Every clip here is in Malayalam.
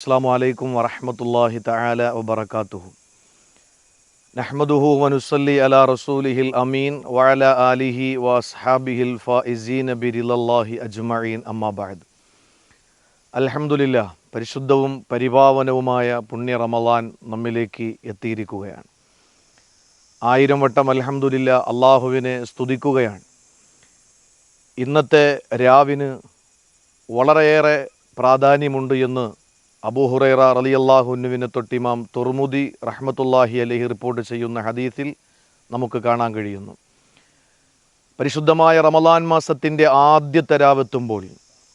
അസ്സാം വലൈക്കും വറഹമത്തല്ലാഹി തആല വബറകാതുഹു. നഹ്മദുഹു വനുസല്ലി അലാ റസൂലിഹിൽ അമീൻ വഅല ആലിഹി വഅസ്ഹാബിഹിൽ ഫായിസീന ബിരിലല്ലാഹി അജ്മഈൻ. അമ്മാ ബഅദ്. അൽഹംദുലില്ലാ പരിശുദ്ധവും പരിപാവനവുമായ പുണ്യ റമളാൻ നമ്മിലേക്ക് എത്തിയിരിക്കുകയാണ്. ആയിരം വട്ടം അൽഹംദുലില്ല അള്ളാഹുവിനെ സ്തുതിക്കുകയാണ്. ഇന്നത്തെ രാവിന് വളരെയേറെ പ്രാധാന്യമുണ്ട് എന്ന് അബൂഹുറൈറ അള്ളാഹുനുവിനെ തൊട്ടിമാം തുർമുദി റഹ്മത്തുല്ലാഹി അലഹി റിപ്പോർട്ട് ചെയ്യുന്ന ഹദീസിൽ നമുക്ക് കാണാൻ കഴിയുന്നു. പരിശുദ്ധമായ റമലാൻ മാസത്തിന്റെ ആദ്യത്തെ രാവെത്തുമ്പോൾ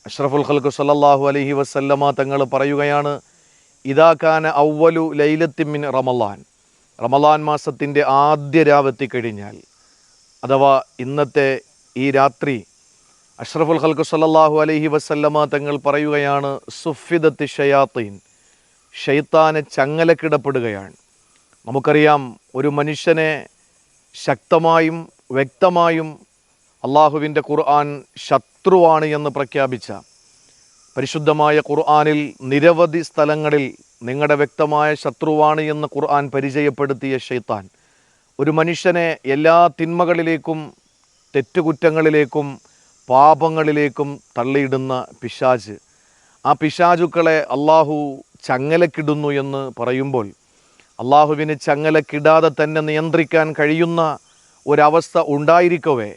അഷ്റഫുൽ ഖൽഖു സല്ലല്ലാഹു അലഹി വസല്ലമ തങ്ങൾ പറയുകയാണ് ഇതാക്കാന ഔവലു ലൈലത്തിമിൻ റമലാൻ റമലാൻ മാസത്തിന്റെ ആദ്യ രാവെത്തിക്കഴിഞ്ഞാൽ അഥവാ ഇന്നത്തെ ഈ രാത്രി അഷ്റഫുൽ ഹൽക്കു സല്ലല്ലാഹു അലൈഹി വസല്ലമ തങ്ങൾ പറയുകയാണ് സുഫിദത്ത് ഷയാത്തീൻ ഷെയ്ത്താനെ ചങ്ങലക്കിടപ്പെടുകയാണ്. നമുക്കറിയാം ഒരു മനുഷ്യനെ ശക്തമായും വ്യക്തമായും അള്ളാഹുവിന്റെ ഖുർആൻ ശത്രുവാണ് എന്ന് പ്രഖ്യാപിച്ച പരിശുദ്ധമായ ഖുർആാനിൽ നിരവധി സ്ഥലങ്ങളിൽ നിങ്ങളുടെ വ്യക്തമായ ശത്രുവാണ് എന്ന് ഖുർആൻ പരിചയപ്പെടുത്തിയ ഷെയ്ത്താൻ ഒരു മനുഷ്യനെ എല്ലാ തിന്മകളിലേക്കും തെറ്റുകുറ്റങ്ങളിലേക്കും പാപങ്ങളിലേക്കും തള്ളിയിടുന്ന പിശാജ്. ആ പിശാചുക്കളെ അള്ളാഹു ചങ്ങലക്കിടുന്നു എന്ന് പറയുമ്പോൾ അള്ളാഹുവിന് ചങ്ങലക്കിടാതെ തന്നെ നിയന്ത്രിക്കാൻ കഴിയുന്ന ഒരവസ്ഥ ഉണ്ടായിരിക്കവേ.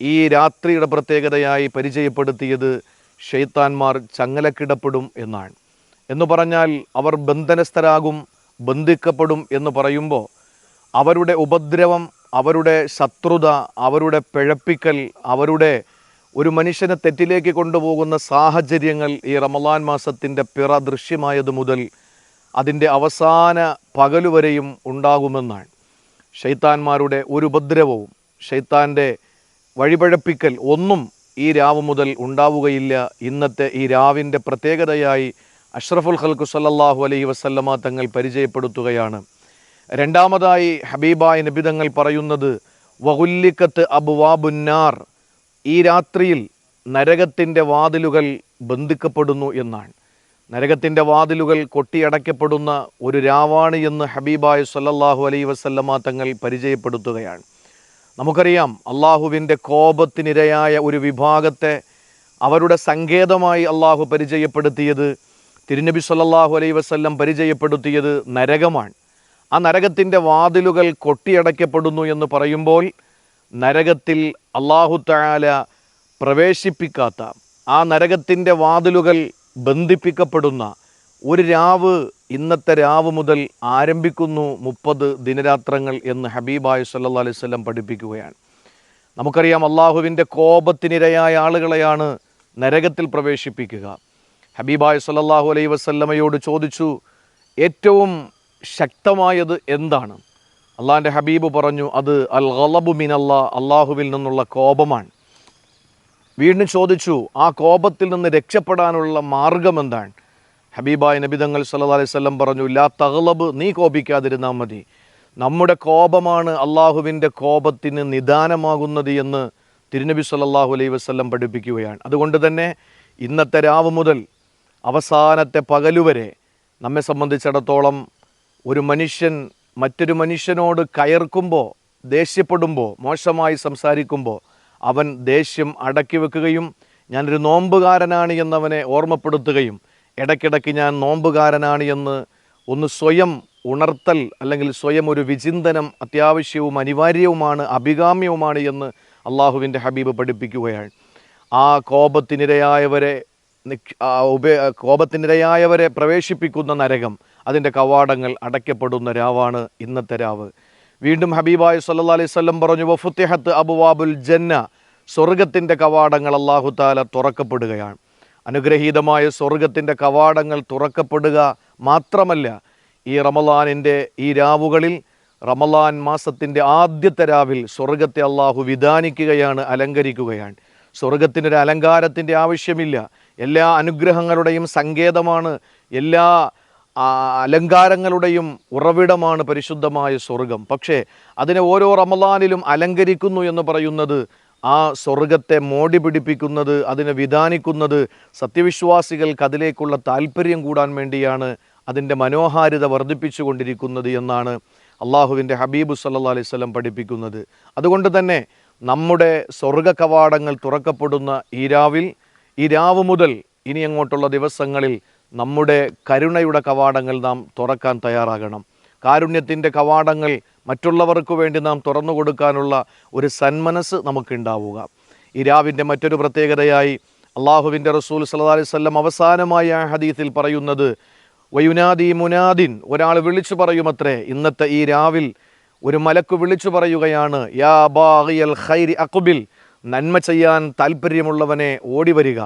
ഈ രാത്രിയുടെ പ്രത്യേകതയായി പരിചയപ്പെടുത്തിയത് ഷെയ്ത്താൻമാർ ചങ്ങലക്കിടപ്പെടും എന്നാണ്. എന്ന് പറഞ്ഞാൽ അവർ ബന്ധനസ്ഥരാകും ബന്ധിക്കപ്പെടും എന്ന് പറയുമ്പോൾ അവരുടെ ഉപദ്രവം അവരുടെ ശത്രുത അവരുടെ പിഴപ്പിക്കൽ അവരുടെ ഒരു മനുഷ്യനെ തെറ്റിലേക്ക് കൊണ്ടുപോകുന്ന സാഹചര്യങ്ങൾ ഈ റമലാൻ മാസത്തിന്റെ പിറ ദൃശ്യമായത് മുതൽ അതിന്റെ അവസാന പകലുവരെയും ഉണ്ടാകുമെന്നാണ്. ഷെയ്ത്താന്മാരുടെ ഒരു ഉപദ്രവവും ഷെയ്ത്താന്റെ വഴിപഴപ്പിക്കൽ ഒന്നും ഈ രാവ് മുതൽ ഉണ്ടാവുകയില്ല. ഇന്നത്തെ ഈ രാവിന്റെ പ്രത്യേകതയായി അഷ്റഫുൽ ഖൽക്കു സല്ലാഹു അലൈഹി വസല്ലമ തങ്ങൾ പരിചയപ്പെടുത്തുകയാണ്. രണ്ടാമതായി ഹബീബായ നബിതങ്ങൾ പറയുന്നത് വഹുല്ലിക്കത്ത് അബുവാബുന്നാർ ഈ രാത്രിയിൽ നരകത്തിന്റെ വാതിലുകൾ ബന്ധിക്കപ്പെടുന്നു എന്നാണ്. നരകത്തിന്റെ വാതിലുകൾ കൊട്ടിയടയ്ക്കപ്പെടുന്ന ഒരു രാവാണ് എന്ന് ഹബീബായ് സല്ലല്ലാഹു അലൈ വസല്ലമ തങ്ങൾ പരിചയപ്പെടുത്തുകയാണ്. നമുക്കറിയാം അള്ളാഹുവിന്റെ കോപത്തിനിരയായ ഒരു വിഭാഗത്തെ അവരുടെ സങ്കേതമായി അള്ളാഹു പരിചയപ്പെടുത്തിയത് തിരുനബി സല്ലല്ലാഹു അലൈ വസല്ലം പരിചയപ്പെടുത്തിയത് നരകമാണ്. ആ നരകത്തിന്റെ വാതിലുകൾ കൊട്ടിയടയ്ക്കപ്പെടുന്നു എന്ന് പറയുമ്പോൾ നരകത്തിൽ അള്ളാഹു തആല പ്രവേശിപ്പിക്കാത്ത ആ നരകത്തിന്റെ വാതിലുകൾ ബന്ധിപ്പിക്കപ്പെടുന്ന ഒരു രാവ് ഇന്നത്തെ രാവ് മുതൽ ആരംഭിക്കുന്നു മുപ്പത് ദിനരാത്രങ്ങൾ എന്ന് ഹബീബായ് സല്ലാ അലൈഹി സ്വലം പഠിപ്പിക്കുകയാണ്. നമുക്കറിയാം അള്ളാഹുവിന്റെ കോപത്തിനിരയായ ആളുകളെയാണ് നരകത്തിൽ പ്രവേശിപ്പിക്കുക. ഹബീബായ് സല്ലാഹു അലൈഹി വസല്ലമയോട് ചോദിച്ചു ഏറ്റവും ശക്തമായത് എന്താണ്? അള്ളാഹിന്റെ ഹബീബ് പറഞ്ഞു അത് അൽ ഗലബു മിനല്ലാ അള്ളാഹുവിൽ നിന്നുള്ള കോപമാണ്. വീണ്ടും ചോദിച്ചു ആ കോപത്തിൽ നിന്ന് രക്ഷപ്പെടാനുള്ള മാർഗം എന്താണ്? ഹബീബായ നബിതങ്ങൾ സല്ലല്ലാഹു അലൈഹി വസല്ലം പറഞ്ഞു ലാ തഗ്ലബ് നീ കോപിക്കാതിരുന്നാൽ മതി. നമ്മുടെ കോപമാണ് അള്ളാഹുവിന്റെ കോപത്തിന് നിദാനമാകുന്നത് എന്ന് തിരുനബി സല്ലാഹു അലൈഹി വസല്ലം പഠിപ്പിക്കുകയാണ്. അതുകൊണ്ട് തന്നെ ഇന്നത്തെ രാവ് മുതൽ അവസാനത്തെ പകലുവരെ നമ്മെ സംബന്ധിച്ചിടത്തോളം ഒരു മനുഷ്യൻ മറ്റൊരു മനുഷ്യനോട് കയർക്കുമ്പോൾ ദേഷ്യപ്പെടുമ്പോൾ മോശമായി സംസാരിക്കുമ്പോൾ അവൻ ദേഷ്യം അടക്കി വെക്കുകയും ഞാനൊരു നോമ്പുകാരനാണ് എന്നവനെ ഓർമ്മപ്പെടുത്തുകയും ഇടയ്ക്കിടയ്ക്ക് ഞാൻ നോമ്പുകാരനാണ് എന്ന് ഒന്ന് സ്വയം ഉണർത്തൽ അല്ലെങ്കിൽ സ്വയം ഒരു വിചിന്തനം അത്യാവശ്യവും അനിവാര്യവുമാണ് അഭികാമ്യവുമാണ് എന്ന് അള്ളാഹുവിന്റെ ഹബീബ് പഠിപ്പിക്കുകയാണ്. ആ കോപത്തിനിരയായവരെ ഉപ കോപത്തിനിരയായവരെ പ്രവേശിപ്പിക്കുന്ന നരകം അതിന്റെ കവാടങ്ങൾ അടയ്ക്കപ്പെടുന്ന രാവാണ് ഇന്നത്തെ രാവ്. വീണ്ടും ഹബീബായ് സല്ലാ അലൈഹി സ്വല്ലം പറഞ്ഞു വഫുത്തിഹത്ത് അബുവാബുൽ ജന്ന. സ്വർഗത്തിന്റെ കവാടങ്ങൾ അള്ളാഹു താല തുറക്കപ്പെടുകയാണ്. അനുഗ്രഹീതമായ സ്വർഗത്തിന്റെ കവാടങ്ങൾ തുറക്കപ്പെടുക മാത്രമല്ല ഈ റമലാനിന്റെ ഈ രാവുകളിൽ റമലാൻ മാസത്തിന്റെ ആദ്യത്തെ രാവിൽ സ്വർഗത്തെ അള്ളാഹു വിധാനിക്കുകയാണ് അലങ്കരിക്കുകയാണ്. സ്വർഗത്തിനൊരു അലങ്കാരത്തിന്റെ ആവശ്യമില്ല. എല്ലാ അനുഗ്രഹങ്ങളുടെയും സങ്കേതമാണ് എല്ലാ അലങ്കാരങ്ങളുടെയും ഉറവിടമാണ് പരിശുദ്ധമായ സ്വർഗം. പക്ഷേ അതിനെ ഓരോ റമലാനിലും അലങ്കരിക്കുന്നു എന്ന് പറയുന്നത് ആ സ്വർഗത്തെ മോടി പിടിപ്പിക്കുന്നത് അതിനെ വിധാനിക്കുന്നത് സത്യവിശ്വാസികൾക്ക് അതിലേക്കുള്ള താല്പര്യം കൂടാൻ വേണ്ടിയാണ് അതിന്റെ മനോഹാരിത വർദ്ധിപ്പിച്ചുകൊണ്ടിരിക്കുന്നത് എന്നാണ് അള്ളാഹുവിന്റെ ഹബീബ് സല്ലാ അലൈഹി സ്വലം പഠിപ്പിക്കുന്നത്. അതുകൊണ്ട് തന്നെ നമ്മുടെ സ്വർഗ കവാടങ്ങൾ തുറക്കപ്പെടുന്ന ഈ രാവിൽ ഈ രാവ് മുതൽ ഇനി അങ്ങോട്ടുള്ള ദിവസങ്ങളിൽ നമ്മുടെ കരുണയുടെ കവാടങ്ങൾ നാം തുറക്കാൻ തയ്യാറാകണം. കാരുണ്യത്തിന്റെ കവാടങ്ങൾ മറ്റുള്ളവർക്ക് വേണ്ടി നാം തുറന്നു കൊടുക്കാനുള്ള ഒരു സന്മനസ് നമുക്കുണ്ടാവുക. ഈ രാവിന്റെ മറ്റൊരു പ്രത്യേകതയായി അള്ളാഹുവിന്റെ റസൂൽ സല്ലാ അലൈഹി വസല്ലം അവസാനമായി ആ ഹദീസിൽ പറയുന്നത് വയുനാദി മുനാദിൻ ഒരാൾ വിളിച്ചു പറയുമത്രേ ഇന്നത്തെ ഈ രാവിൽ ഒരു മലക്ക് വിളിച്ചു പറയുകയാണ് യാ ബാഗിയൽ ഖൈരി അഖ്ബിൽ നന്മ ചെയ്യാൻ താല്പര്യമുള്ളവനെ ഓടി വരിക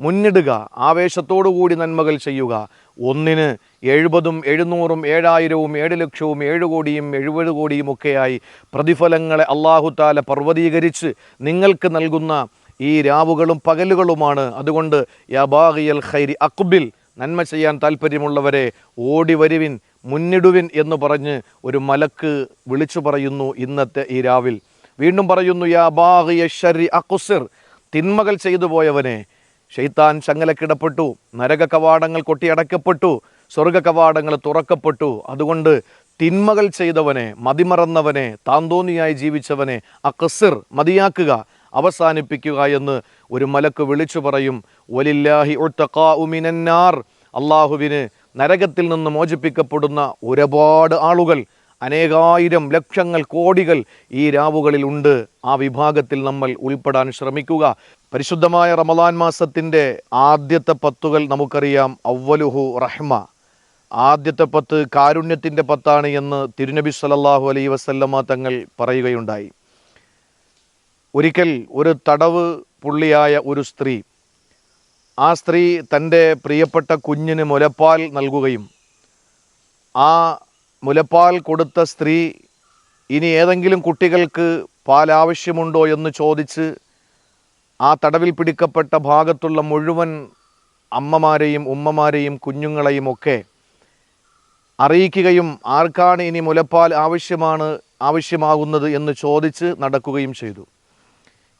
മുന്നിടുക ആവേശത്തോടുകൂടി നന്മകൾ ചെയ്യുക. ഒന്നിന് എഴുപതും എഴുന്നൂറും ഏഴായിരവും ഏഴ് ലക്ഷവും ഏഴ് കോടിയും എഴുപത് കോടിയും ഒക്കെയായി പ്രതിഫലങ്ങളെ അള്ളാഹുത്താല പർവതീകരിച്ച് നിങ്ങൾക്ക് നൽകുന്ന ഈ രാവുകളും പകലുകളുമാണ്. അതുകൊണ്ട് യബാഗിയൽ ഖൈരി അക്ബിൽ നന്മ ചെയ്യാൻ താല്പര്യമുള്ളവരെ ഓടി വരുവിൻ മുന്നിടുവിൻ എന്ന് പറഞ്ഞ് ഒരു മലക്ക് വിളിച്ചു പറയുന്നു ഇന്നത്തെ ഈ രാവിൽ. വീണ്ടും പറയുന്നു യാ ബാഹിയ ഷരി അക്കുസിർ തിന്മകൾ ചെയ്തു പോയവനെ ഷെയ്ത്താൻ ചങ്ങലക്കിടപ്പെട്ടു നരക കവാടങ്ങൾ കൊട്ടിയടക്കപ്പെട്ടു സ്വർഗ കവാടങ്ങൾ തുറക്കപ്പെട്ടു. അതുകൊണ്ട് തിന്മകൾ ചെയ്തവനെ മതിമറന്നവനെ താന്തോന്നിയായി ജീവിച്ചവനെ അക്കസിർ മതിയാക്കുക അവസാനിപ്പിക്കുക എന്ന് ഒരു മലക്ക് വിളിച്ചു പറയും. ഒലില്ലാഹി ഉമിനന്നാർ അള്ളാഹുവിന് നരകത്തിൽ നിന്ന് മോചിപ്പിക്കപ്പെടുന്ന ഒരുപാട് ആളുകൾ അനേകായിരം ലക്ഷങ്ങൾ കോടികൾ ഈ രാവുകളിൽ ഉണ്ട്. ആ വിഭാഗത്തിൽ നമ്മൾ ഉൾപ്പെടാൻ ശ്രമിക്കുക. പരിശുദ്ധമായ റമദാൻ മാസത്തിന്റെ ആദ്യത്തെ പത്തുകൾ നമുക്കറിയാം. അവലുഹു റഹ്മ. ആദ്യത്തെ പത്ത് കാരുണ്യത്തിന്റെ പത്താണ് എന്ന് തിരുനബി സല്ലല്ലാഹു അലൈ വസല്ലമ്മ തങ്ങൾ പറയുകയുണ്ടായി. ഒരിക്കൽ ഒരു തടവ് പുള്ളിയായ ഒരു സ്ത്രീ ആ സ്ത്രീ തന്റെ പ്രിയപ്പെട്ട കുഞ്ഞിന് മുലപ്പാൽ നൽകുകയും ആ മുലപ്പാൽ കൊടുത്ത സ്ത്രീ ഇനി ഏതെങ്കിലും കുട്ടികൾക്ക് പാൽ ആവശ്യമുണ്ടോ എന്ന് ചോദിച്ച് ആ തടവിൽ പിടിക്കപ്പെട്ട ഭാഗത്തുള്ള മുഴുവൻ അമ്മമാരെയും ഉമ്മമാരെയും കുഞ്ഞുങ്ങളെയും ഒക്കെ അറിയിക്കുകയും ആർക്കാണ് ഇനി മുലപ്പാൽ ആവശ്യമാണ് ആവശ്യമാകുന്നത് എന്ന് ചോദിച്ച് നടക്കുകയും ചെയ്തു.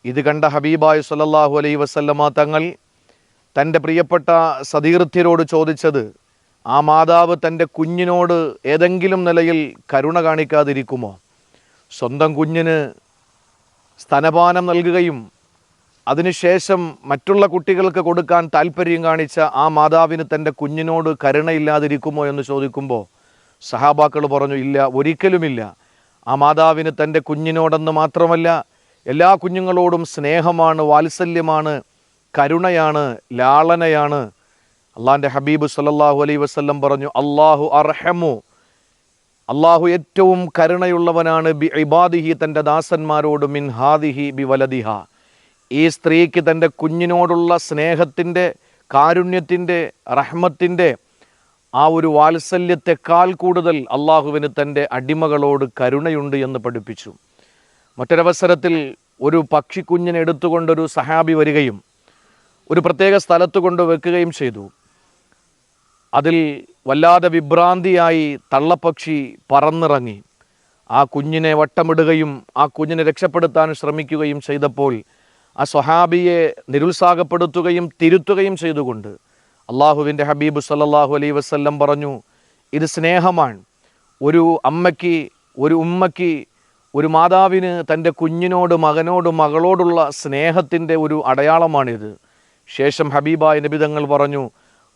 ഇത് കണ്ട ഹബീബായ് സല്ലാഹു അലൈ വസല്ലമ തങ്ങൾ തന്റെ പ്രിയപ്പെട്ട സതീർത്ഥ്യരോട് ചോദിച്ചത് ആ മാതാവ് തന്റെ കുഞ്ഞിനോട് ഏതെങ്കിലും നിലയിൽ കരുണ കാണിക്കാതിരിക്കുമോ? സ്വന്തം കുഞ്ഞിന് സ്തനപാനം നൽകുകയും അതിനുശേഷം മറ്റുള്ള കുട്ടികൾക്ക് കൊടുക്കാൻ താല്പര്യം കാണിച്ച ആ മാതാവിന് തന്റെ കുഞ്ഞിനോട് കരുണയില്ലാതിരിക്കുമോ എന്ന് ചോദിക്കുമ്പോൾ സഹാബാക്കൾ പറഞ്ഞു ഇല്ല ഒരിക്കലുമില്ല. ആ മാതാവിന് തന്റെ കുഞ്ഞിനോടെന്ന് മാത്രമല്ല എല്ലാ കുഞ്ഞുങ്ങളോടും സ്നേഹമാണ് വാത്സല്യമാണ് കരുണയാണ് ലാളനയാണ് അള്ളാഹിന്റെ ഹബീബ് സല്ലല്ലാഹു അലൈ വസല്ലം പറഞ്ഞു അള്ളാഹു അർഹമു. അള്ളാഹു ഏറ്റവും കരുണയുള്ളവനാണ് ബി ഇബാദിഹി തന്റെ ദാസന്മാരോട് മിൻ ഹാദിഹി ബി വലദിഹ. ഈ സ്ത്രീക്ക് തന്റെ കുഞ്ഞിനോടുള്ള സ്നേഹത്തിന്റെ കാരുണ്യത്തിന്റെ റഹ്മത്തിന്റെ ആ ഒരു വാത്സല്യത്തെക്കാൾ കൂടുതൽ അള്ളാഹുവിന് തന്റെ അടിമകളോട് കരുണയുണ്ട് എന്ന് പഠിപ്പിച്ചു. മറ്റൊരവസരത്തിൽ ഒരു പക്ഷിക്കുഞ്ഞിനെ എടുത്തുകൊണ്ടൊരു സഹാബി വരികയും ഒരു പ്രത്യേക സ്ഥലത്ത് കൊണ്ട് വെക്കുകയും ചെയ്തു. അതിൽ വല്ലാതെ വിഭ്രാന്തിയായി തള്ളപ്പക്ഷി പറന്നിറങ്ങി. ആ കുഞ്ഞിനെ വട്ടമിടുകയും ആ കുഞ്ഞിനെ രക്ഷപ്പെടുത്താൻ ശ്രമിക്കുകയും ചെയ്തപ്പോൾ ആ സ്വഹാബിയെ നിരുത്സാഹപ്പെടുത്തുകയും തിരുത്തുകയും ചെയ്തുകൊണ്ട് അള്ളാഹുവിന്റെ ഹബീബ് സല്ലാഹു അലൈ വസ്ല്ലം പറഞ്ഞു ഇത് സ്നേഹമാണ്. ഒരു അമ്മയ്ക്ക് ഒരു ഉമ്മയ്ക്ക് ഒരു മാതാവിന് തന്റെ കുഞ്ഞിനോട് മകനോട് മകളോടുള്ള സ്നേഹത്തിന്റെ ഒരു അടയാളമാണിത്. ശേഷം ഹബീബായ നബി തങ്ങൾ പറഞ്ഞു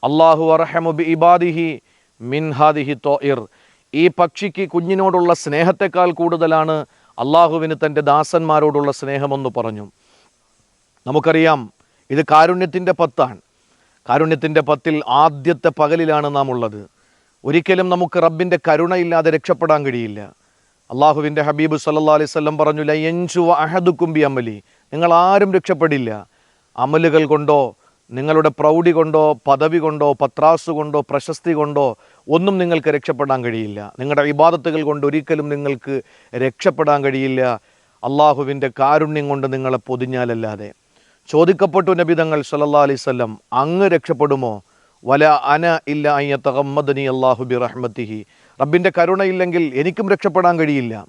അള്ളാഹു അറഹമുബി ഇബാദിഹി മിൻഹാദിഹി തോ ഇർ ഈ പക്ഷിക്ക് കുഞ്ഞിനോടുള്ള സ്നേഹത്തെക്കാൾ കൂടുതലാണ് അള്ളാഹുവിന് തന്റെ ദാസന്മാരോടുള്ള സ്നേഹമെന്ന് പറഞ്ഞു. നമുക്കറിയാം ഇത് കാരുണ്യത്തിന്റെ പത്താണ്. കാരുണ്യത്തിന്റെ പത്തിൽ ആദ്യത്തെ പകലിലാണ് നാം ഉള്ളത്. ഒരിക്കലും നമുക്ക് റബ്ബിന്റെ കരുണയില്ലാതെ രക്ഷപ്പെടാൻ കഴിയില്ല. അള്ളാഹുവിന്റെ ഹബീബ് സല്ലാ അലൈഹി സ്വല്ലം പറഞ്ഞു ലയഞ്ചു അഹദുക്കുംബി അമലി നിങ്ങൾ ആരും രക്ഷപ്പെടില്ല. അമലുകൾ കൊണ്ടോ നിങ്ങളുടെ പ്രൗഢി കൊണ്ടോ പദവി കൊണ്ടോ പത്രാസ് കൊണ്ടോ പ്രശസ്തി കൊണ്ടോ ഒന്നും നിങ്ങൾക്ക് രക്ഷപ്പെടാൻ കഴിയില്ല. നിങ്ങളുടെ വിവാദത്തുകൾ കൊണ്ട് ഒരിക്കലും നിങ്ങൾക്ക് രക്ഷപ്പെടാൻ കഴിയില്ല. അള്ളാഹുവിന്റെ കാരുണ്യം കൊണ്ട് നിങ്ങളെ പൊതിഞ്ഞാലല്ലാതെ. ചോദിക്കപ്പെട്ടു നബിതങ്ങൾ സല്ലല്ലാ അലൈഹി സ്വല്ലം അങ്ങ് രക്ഷപ്പെടുമോ? വല അന ഇല്ല അയ്യത്തഹമ്മദനി അള്ളാഹു ബി റഹ്മത്തിഹി റബ്ബിന്റെ കരുണയില്ലെങ്കിൽ എനിക്കും രക്ഷപ്പെടാൻ കഴിയില്ല.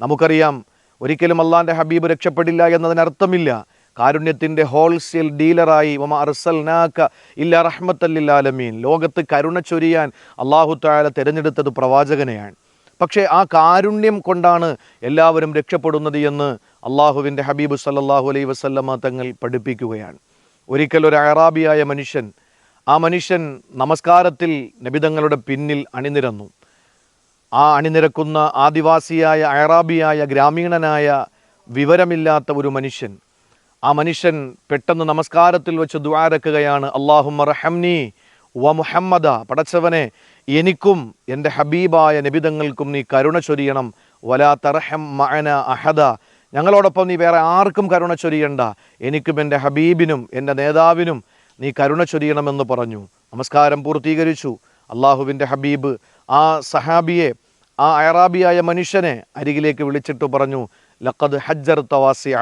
നമുക്കറിയാം ഒരിക്കലും അള്ളാന്റെ ഹബീബ് രക്ഷപ്പെടില്ല എന്നതിനർത്ഥമില്ല. കാരുണ്യത്തിന്റെ ഹോൾസെയിൽ ഡീലറായി വമ അർസൽനാക്ക ഇല്ല റഹ്മത്തല്ലാലമീൻ ലോകത്ത് കരുണ ചൊരിയാൻ അള്ളാഹു താല തിരഞ്ഞെടുത്തത് പ്രവാചകനെയാണ്. പക്ഷേ ആ കാരുണ്യം കൊണ്ടാണ് എല്ലാവരും രക്ഷപ്പെടുന്നത് എന്ന് അള്ളാഹുവിന്റെ ഹബീബ് സല്ലാഹു അലൈ വസല്ലമ തങ്ങൾ പഠിപ്പിക്കുകയാണ്. ഒരിക്കൽ ഒരു അറാബിയായ മനുഷ്യൻ ആ മനുഷ്യൻ നമസ്കാരത്തിൽ നബിതങ്ങളുടെ പിന്നിൽ അണിനിരന്നു. ആ അണിനിരക്കുന്ന ആദിവാസിയായ അയറാബിയായ ഗ്രാമീണനായ വിവരമില്ലാത്ത ഒരു മനുഷ്യൻ ആ മനുഷ്യൻ പെട്ടെന്ന് നമസ്കാരത്തിൽ വെച്ച് ദ്വാരക്കുകയാണ് അള്ളാഹുമ്മ റഹംനി വ മുഹമ്മദ. പടച്ചവനെ എനിക്കും എന്റെ ഹബീബായ നിബിതങ്ങൾക്കും നീ കരുണ ചൊരിയണം. വലാ തർഹം മഅന അഹദ. ഞങ്ങളോടൊപ്പം നീ വേറെ ആർക്കും കരുണ ചൊരിയണ്ട. എനിക്കും എന്റെ ഹബീബിനും എന്റെ നേതാവിനും നീ കരുണ ചൊരിയണമെന്ന് പറഞ്ഞു. നമസ്കാരം പൂർത്തീകരിച്ചു. അള്ളാഹുവിന്റെ ഹബീബ് ആ സഹാബിയെ ആ അയറാബിയായ മനുഷ്യനെ അരികിലേക്ക് വിളിച്ചിട്ട് പറഞ്ഞു ലക്കത് ഹജ്ജർ തവാസിയ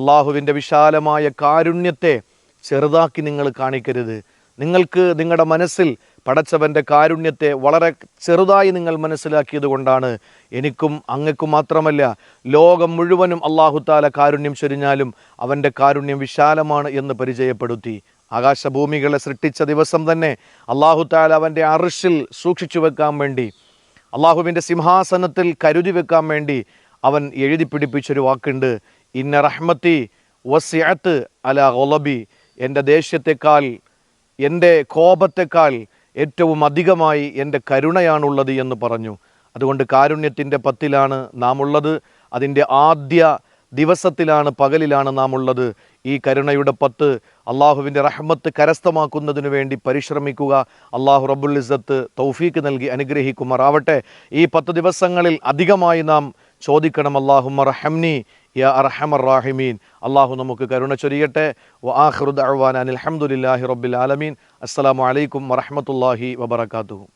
അള്ളാഹുവിന്റെ വിശാലമായ കാരുണ്യത്തെ ചെറുതാക്കി നിങ്ങൾ കാണിക്കരുത്. നിങ്ങൾക്ക് നിങ്ങളുടെ മനസ്സിൽ പടച്ചവന്റെ കാരുണ്യത്തെ വളരെ ചെറുതായി നിങ്ങൾ മനസ്സിലാക്കിയത് കൊണ്ടാണ് എനിക്കും അങ്ങക്കും മാത്രമല്ല ലോകം മുഴുവനും അള്ളാഹുത്താല കാരുണ്യം ചൊരിഞ്ഞാലും അവന്റെ കാരുണ്യം വിശാലമാണ് എന്ന് പരിചയപ്പെടുത്തി. ആകാശഭൂമികളെ സൃഷ്ടിച്ച ദിവസം തന്നെ അള്ളാഹുത്താല അവന്റെ അറിഷിൽ സൂക്ഷിച്ചു വെക്കാൻ വേണ്ടി അള്ളാഹുവിന്റെ സിംഹാസനത്തിൽ കരുതി വെക്കാൻ വേണ്ടി അവൻ എഴുതി പിടിപ്പിച്ചൊരു വാക്കുണ്ട്. ഇന്ന റഹ്മത്തി വസ്യത്ത് അല ഒലബി എന്റെ ദേഷ്യത്തെക്കാൾ എന്റെ കോപത്തെക്കാൾ ഏറ്റവും അധികമായി എന്റെ കരുണയാണുള്ളത് എന്ന് പറഞ്ഞു. അതുകൊണ്ട് കാരുണ്യത്തിന്റെ പത്തിലാണ് നാം ഉള്ളത് അതിന്റെ ആദ്യ ദിവസത്തിലാണ് പകലിലാണ് നാം ഉള്ളത് ഈ കരുണയുടെ പത്ത് അള്ളാഹുവിന്റെ റഹ്മത്ത് കരസ്ഥമാക്കുന്നതിനു വേണ്ടി പരിശ്രമിക്കുക. അള്ളാഹു റബ്ബുൽ ഇസ്സത്ത് തൗഫീക്ക് നൽകി അനുഗ്രഹിക്കുമാറാവട്ടെ. ഈ പത്ത് ദിവസങ്ങളിൽ അധികമായി നാം ചോദിക്കണം അള്ളാഹുമ്മ റഹംനി യാ അർഹമർ റാഹിമീൻ. അള്ളാഹു നമുക്ക് കരുണ ചൊരിയട്ടെ. വ ആഖിറു ദഅ്വാന അനിൽ അഹമ്മദില്ലാഹി റബ്ബിൽ ആലമീൻ. അസ്സലാമു അലൈക്കും വറഹ്മത്തുള്ളാഹി വബറകാതുഹു.